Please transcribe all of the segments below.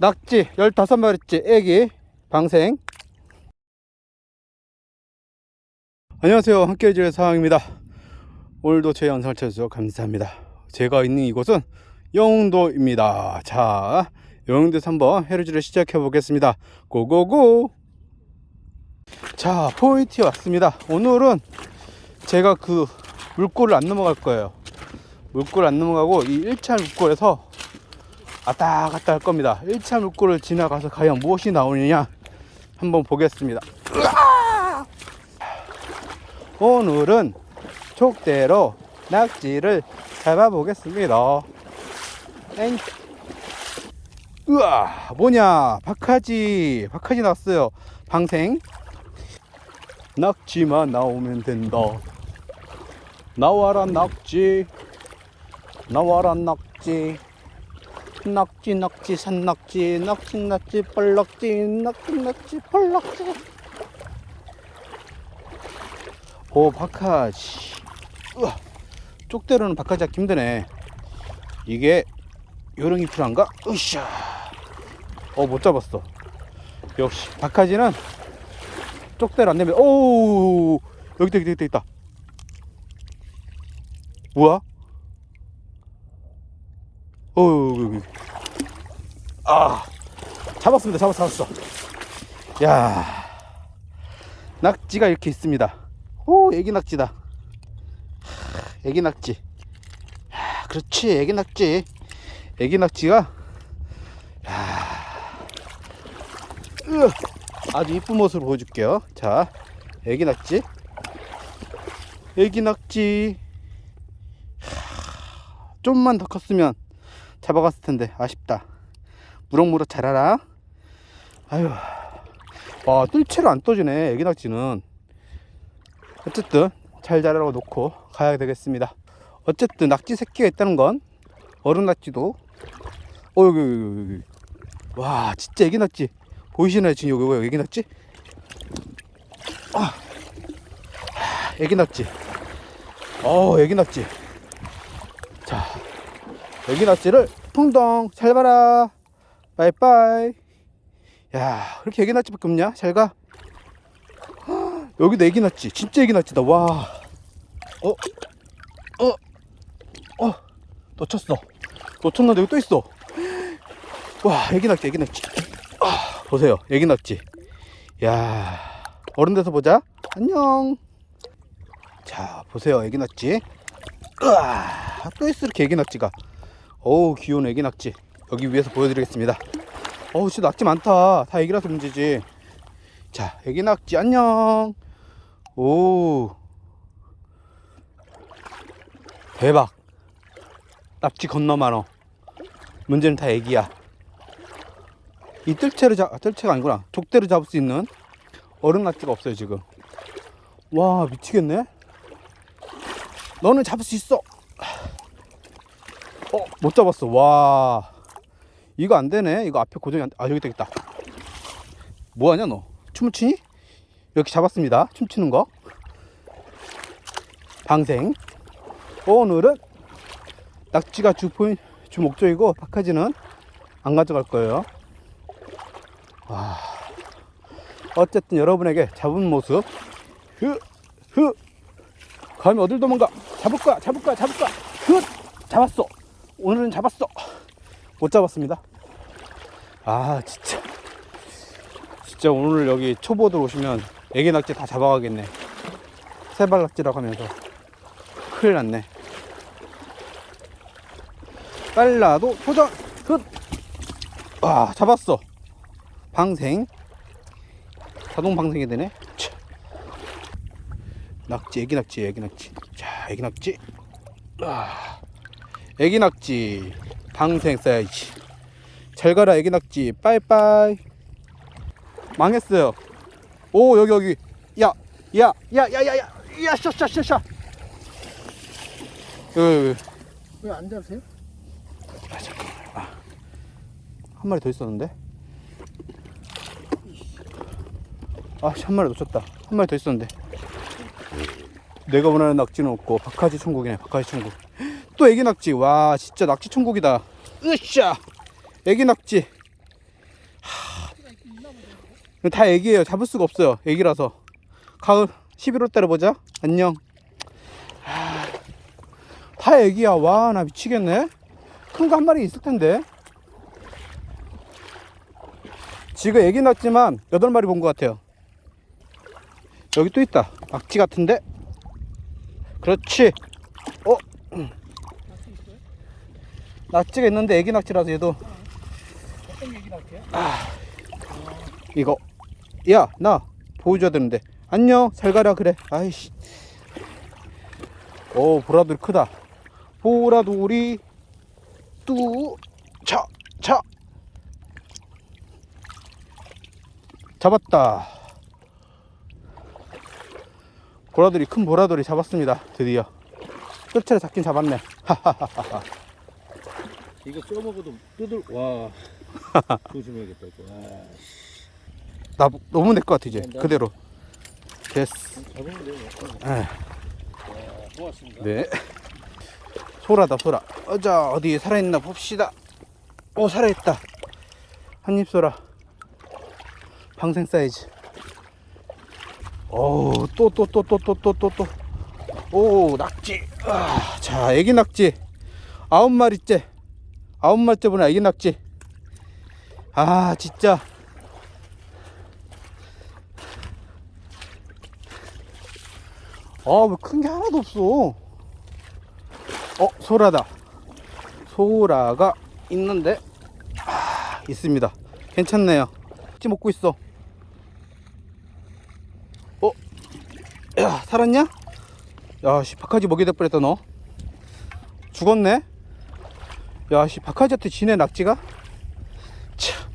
낙지 15마리째. 애기 방생. 안녕하세요. 함께해줄 상황입니다. 오늘도 제 영상을 찾아주셔서 감사합니다. 제가 있는 이곳은 영흥도입니다. 자 영흥도에서 한번 해루지를 시작해 보겠습니다. 고고고! 자 포인트에 왔습니다. 오늘은 제가 그 물골을 안 넘어갈 거예요. 물골 안 넘어가고 이 1차 물골에서 왔다 갔다 할 겁니다. 1차 물골을 지나가서 과연 무엇이 나오느냐 한번 보겠습니다! 오늘은 족대로 낙지를 잡아 보겠습니다. 엥. 으아! 뭐냐? 박하지. 박하지 나왔어요. 방생. 낙지만 나오면 된다. 나와라 낙지. 나와라 낙지 낙지 낙지 산낙지 낙지 낙지 뻘낙지 낙지 낙지 뻘낙지. 오 박하지 으아 쪽대로는 박하지 잡기 힘드네. 이게 요령이 필요한가? 으쌰. 어못 잡았어. 역시 박하지는 쪽대로 안 되면 오 여기 있다 여기 있다 여기 있다. 뭐야? 어 여기 아 잡았습니다. 잡았어 잡았어. 야 낙지가 이렇게 있습니다. 오 애기 낙지다. 하, 애기 낙지. 야, 그렇지 애기 낙지. 애기 낙지가 아주 이쁜 모습을 보여줄게요. 자 애기 낙지. 애기 낙지. 하, 좀만 더 컸으면 잡아갔을 텐데 아쉽다. 무럭무럭 자라라. 아유 와 뜰채로 안 떠지네 애기 낙지는. 어쨌든 잘 자라고 놓고 가야 되겠습니다. 어쨌든 낙지 새끼가 있다는 건 어른 낙지도. 어 여기 여기, 여기 와 진짜 애기 낙지. 보이시나요 지금 여기 여기 애기 낙지? 아. 애기 낙지. 어 애기 낙지. 자 애기 낙지를 풍덩 잘 봐라. 빠이빠이. 야 그렇게 애기 낙지밖에 없냐? 잘가. 여기도 애기 낙지 진짜 애기 낙지다. 와. 어? 어? 어? 놓쳤어. 놓쳤는데 여기 또 있어. 와 애기 낙지 애기 낙지 아, 보세요. 애기 낙지 야 어른 돼서 보자. 안녕. 자 보세요. 애기 낙지 으아, 또 있어 이렇게 애기 낙지가 어우 귀여운 애기 낙지. 여기 위에서 보여드리겠습니다. 어우 진짜 낙지 많다. 다 애기라서 문제지. 자 애기 낙지 안녕. 오 대박. 낙지 건너 많어. 문제는 다 애기야. 이 뜰채로 잡 아, 뜰채가 아니구나. 족대로 잡을 수 있는 어른 낙지가 없어요 지금. 와 미치겠네. 너는 잡을 수 있어 어, 못 잡았어. 와. 이거 안 되네. 이거 앞에 고정이 안, 돼. 아, 여기 있다. 뭐 하냐, 너? 춤을 추니? 이렇게 잡았습니다. 춤추는 거. 방생. 오늘은 낙지가 주 포인, 주 목적이고, 박하지는 안 가져갈 거예요. 와. 어쨌든 여러분에게 잡은 모습. 흐, 흐. 감히 어딜 도망가? 잡을 거야, 잡을 거야, 잡을 거야. 흐! 잡았어. 오늘은 잡았어. 못 잡았습니다. 아, 진짜. 진짜 오늘 여기 초보들 오시면 애기 낙지 다 잡아가겠네. 세발 낙지라고 하면서. 큰일 났네. 빨라도 도전! 굿! 와, 잡았어. 방생. 자동 방생이 되네. 차. 낙지, 애기 낙지, 애기 낙지. 자, 애기 낙지. 아. 애기 낙지 방생 써야지 잘 가라 애기 낙지. 빠이빠이. 망했어요. 오 여기 여기. 야 야 야 야 야야야 샤샤샤샤. 여기 여기 왜안 잡으세요? 아 잠깐만. 아, 한 마리 더 있었는데? 아 한 마리 놓쳤다. 한 마리 더 있었는데. 내가 원하는 낙지는 없고 박하지 천국이네 박하지 천국 또 애기 낙지 와 진짜 낙지 천국이다 으쌰 애기 낙지 이거 다 애기예요. 잡을 수가 없어요. 애기라서. 가을 11월 달에 보자. 안녕. 아, 다 애기야. 와, 나 미치겠네. 큰 거 한 마리 있을 텐데. 지금 애기 났지만 8마리 본 것 같아요. 여기 또 있다. 낙지 같은데? 그렇지. 어? 낙지가 있는데 애기 낙지라서 얘도. 어떤 얘기 나올게요? 이거. 야 나 보여줘야 되는데. 안녕 잘 가라 그래. 아이씨. 오 보라돌이 크다. 보라돌이 뚜차차. 잡았다. 보라돌이 큰 보라돌이 잡았습니다. 드디어. 끝을 잡긴 잡았네. 하하하하 이거 쪄먹어도 뜯을 와 조심해야겠다 이거 와 나 너무 내 것 같아 이제 된다. 그대로 됐어 잡으면 돼요 에. 와 고맙습니다 네. 소라다 소라. 어자 어디 살아있나 봅시다. 오 살아있다. 한입 소라. 방생 사이즈. 오또 또 또 또 또 또 또 또. 오 낙지. 아, 자 애기 낙지. 아홉 마리째. 아홉 마리째보다 애기 낙지. 아 진짜. 아왜 큰 게 하나도 없어. 어 소라다 소라가 있는데 아, 있습니다 괜찮네요 찌 먹고 있어 어? 야 살았냐? 야씨 박하지 먹이 될 뻔했다 너 죽었네 야씨 박하지한테 지네 낙지가? 참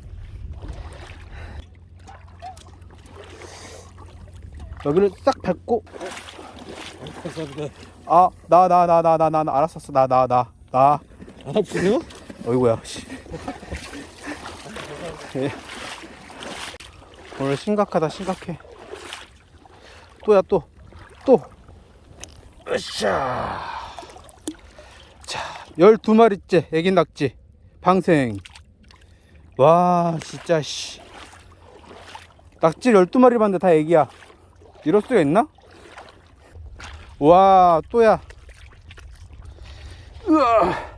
여기를 싹 밟고. 아나나나 나 나 나 나 알았었어. 나 나 나 나. 안 아프세요? 어이구야 씨. 예. 오늘 심각하다 심각해. 또야 또또. 으쌰. 자 12마리째 애기 낙지. 방생. 와 진짜 씨. 낙지 12마리 봤는데 다 애기야. 이럴 수가 있나? 와 또야. 으아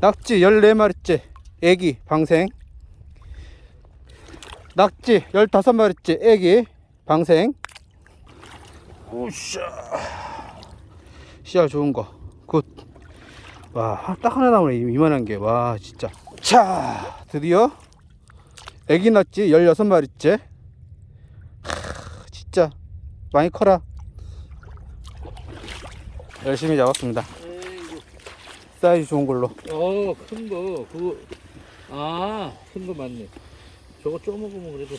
낙지 14마리째 애기 방생. 낙지 15마리째 애기 방생. 오샤. 씨알 좋은 거 굿 와 딱 하나 나오네. 이- 이만한 게 와 진짜. 자 드디어 애기 낙지 16마리째. 진짜. 많이 커라. 열심히 잡았습니다. 사이즈 좋은 걸로. 어 큰 거. 그거. 아 큰 거 맞네. 저거 쪄먹으면 그래도.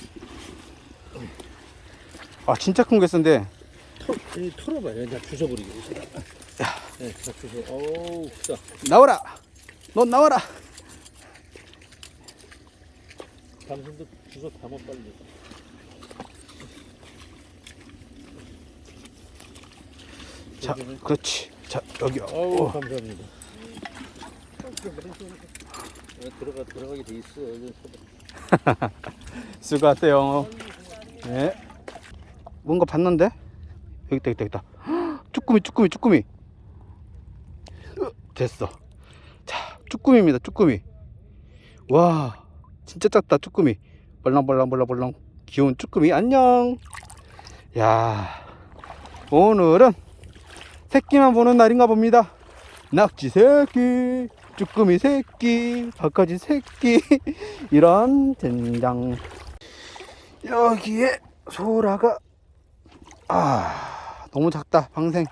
아 진짜 큰거 털, 이 털어봐요. 다 주워버리게 네, 어우 크다. 나와라. 넌 나와라. 당신도 주워 담아 빨리 자. 그렇지. 자 여기 어우 어. 감사합니다. 네, 들어가 들어가게 돼 있어 여기 서 수고하세요. 네. 뭔가 봤는데? 여기 있다 여기 있다 헉, 쭈꾸미 쭈꾸미 쭈꾸미. 으, 됐어. 자 쭈꾸미입니다 쭈꾸미. 와 진짜 작다 쭈꾸미. 벌렁벌렁벌렁벌렁 귀여운 쭈꾸미 안녕. 야 오늘은 새끼만 보는 날인가 봅니다. 낙지 새끼 쭈꾸미 새끼 박하지 새끼 이런 젠장. 여기에 소라가 아 너무 작다 방생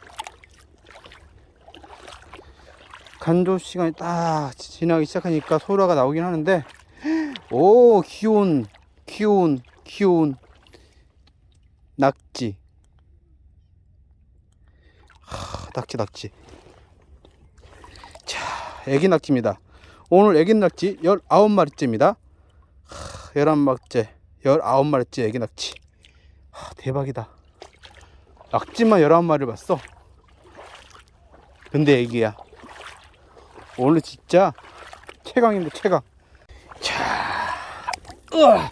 간조 시간이 딱 지나기 시작하니까 소라가 나오긴 하는데 오 귀여운 귀여운 귀여운 낙지. 하, 낙지 낙지. 자 애기 낙지입니다. 오늘 애기 낙지 19마리째입니다. 11마리째 19마리째 애기 낙지. 하, 대박이다. 낙지만 19마리를 봤어. 근데 애기야 오늘 진짜 최강입니다 최강 자 으아.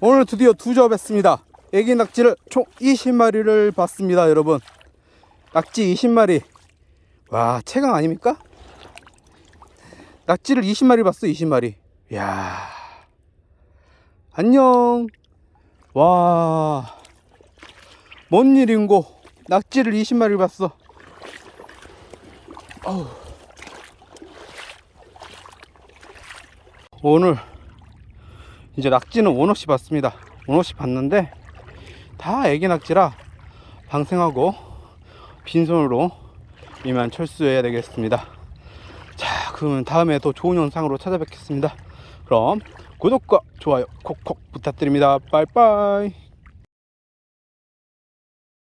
오늘 드디어 두 접 했습니다. 애기 낙지를 총 20마리를 봤습니다, 여러분. 낙지 20마리. 와, 최강 아닙니까? 낙지를 20마리 봤어, 20마리. 야 안녕. 와. 뭔 일인고. 낙지를 20마리 봤어. 어우. 오늘 이제 낙지는 원없이 봤습니다. 원없이 봤는데 다 애기 낙지라 방생하고 빈손으로 이만 철수해야 되겠습니다. 자, 그러면 다음에 더 좋은 영상으로 찾아뵙겠습니다. 그럼 구독과 좋아요 콕콕 부탁드립니다. 빠이빠이.